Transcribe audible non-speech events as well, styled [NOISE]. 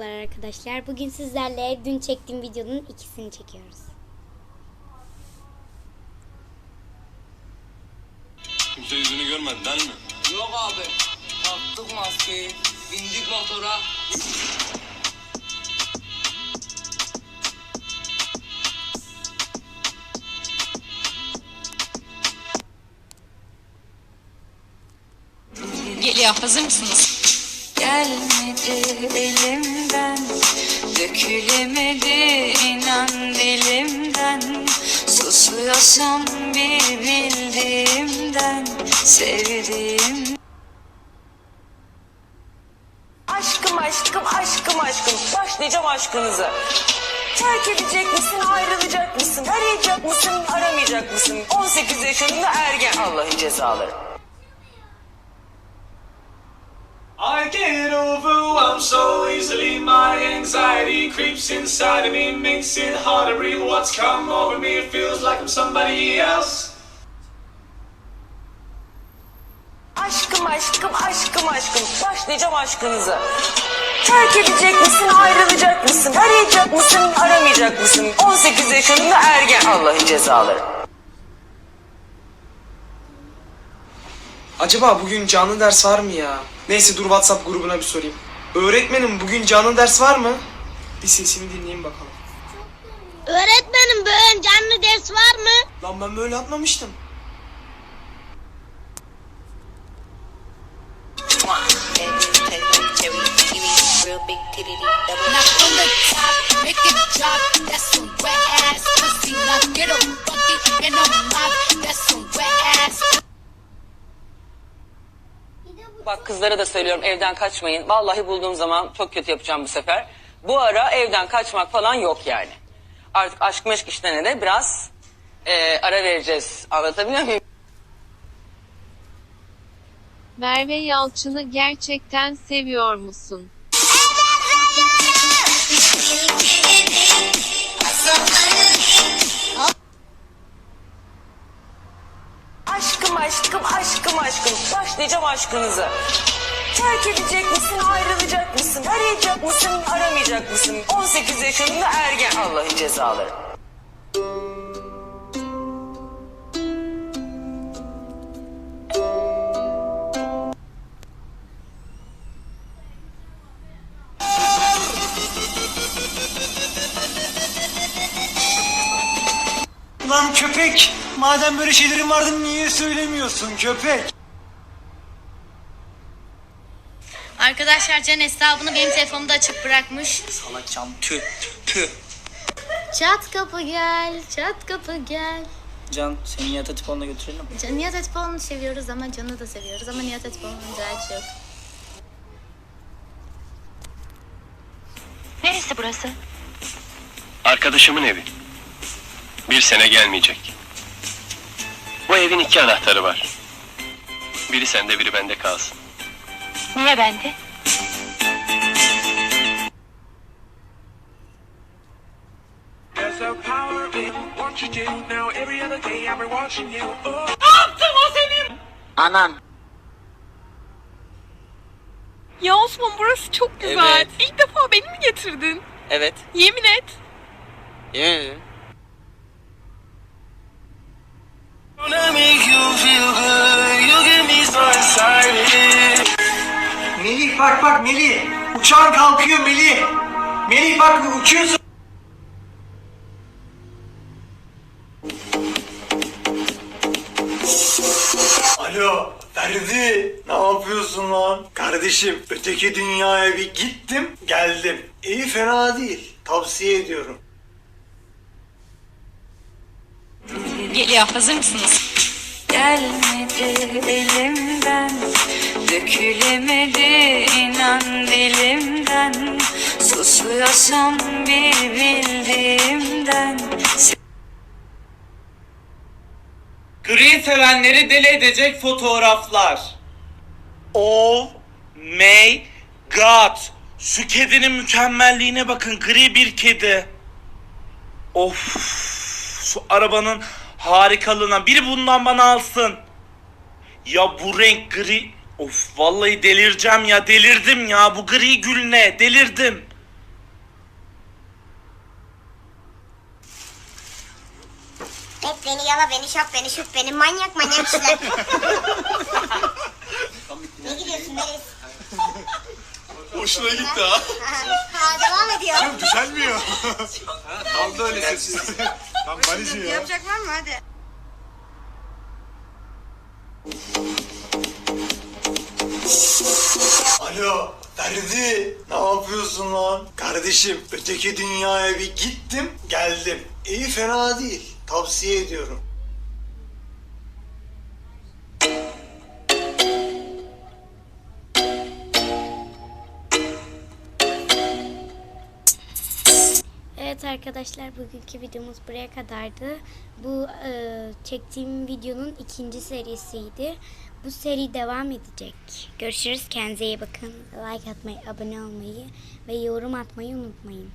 Merhabalar arkadaşlar. Bugün sizlerle dün çektiğim videonun ikisini çekiyoruz. Kimse yüzünü görmedi değil mi? Yok abi. Taktık maskeyi. Bindik motora. Geliyor. Hazır mısınız? Gelmedi elimden. Dökülemedi inan dilimden. Susuyorsam bir bildiğimden Sevdiğim Aşkım aşkım aşkım aşkım. Başlayacağım aşkınıza. Terk edecek misin ayrılacak mısın? Arayacak mısın aramayacak mısın? 18 yaşında ergen. Allah'ın cezaları. Overwhelmed so easily. My anxiety creeps inside of me, makes it hard to breathe. What's come over me? It feels like I'm somebody else. Aşkım aşkım aşkım aşkım başlayacağım aşkınıza. Terk edecek misin ayrılacak mısın arayacak mısın aramayacak mısın 18 yaşında ergen Allah'ın cezaları. Acaba bugün canlı ders var mı ya? Neyse dur WhatsApp grubuna bir sorayım. Öğretmenim bugün canlı ders var mı? Bir sesini dinleyin bakalım. Öğretmenim bugün canlı ders var mı? Lan ben böyle atmamıştım. Bak kızlara da söylüyorum evden kaçmayın. Vallahi bulduğum zaman çok kötü yapacağım bu sefer. Bu ara evden kaçmak falan yok yani. Artık aşk meşk işlerine de biraz e, ara vereceğiz. Anlatabiliyor muyum? Merve Yalçın'ı gerçekten seviyor musun? Başlayacağım aşkınıza. Terk edecek misin ayrılacak mısın arayacak mısın aramayacak mısın 18 yaşında ergen Allah'ın cezaları. Lan köpek! Madem böyle şeylerin vardı niye söylemiyorsun köpek? Arkadaşlar Can hesabını benim telefonumda açık bırakmış. Salakcan tüh tüh. Çat kapı gel, çat kapı gel. Can seni yat atiponla götürelim. Can, Nihat Atipoğlu'nu seviyoruz ama Can'ı da seviyoruz ama Nihat Atipoğlu'nun güzel çok. Neresi burası? Arkadaşımın evi. Bir sene gelmeyecek. Bu evin iki anahtarı var. Biri sende biri bende kalsın. Niye bende? There's a power in what you do. Now every other day I've been watching you. Oh. Ya Osman burası çok güzel. Evet. İlk defa beni mi getirdin? Evet. Yemin et. Yemin ederim. Melih bak bak Melih. Uçağın kalkıyor Melih. Melih bak uçuyorsun. Alo Ferdi ne yapıyorsun lan? Kardeşim öteki dünyaya bir gittim geldim. İyi fena değil tavsiye ediyorum. Geliyor. Hazır mısınız? Gelmedi elimden Dökülemedi inan dilimden Susuyorsam bir bildiğimden Gri sevenleri deli edecek fotoğraflar. Oh my god. Şu kedinin mükemmelliğine bakın. Gri bir kedi. Of. Şu arabanın harikalığına. Biri bundan bana alsın. Ya bu renk gri. Of vallahi delireceğim ya delirdim ya bu gri gül ne delirdim. Hep beni yala beni şap beni şup beni manyak manyak işler. [LAUGHS] ne gidiyorsun Melis? Hoşuna gitti ha. ha devam ediyor. Oğlum düzelmiyor. [LAUGHS] Kaldı öyle sessiz. Tam valizi ya. Yapacak var mı hadi. Alo Ferdi ne yapıyorsun lan? Kardeşim öteki dünyaya bir gittim geldim. İyi fena değil tavsiye ediyorum. Evet arkadaşlar bugünkü videomuz buraya kadardı. Bu e, çektiğim videonun ikinci serisiydi. Bu seri devam edecek. Görüşürüz. Kendinize iyi bakın. Like atmayı, abone olmayı ve yorum atmayı unutmayın.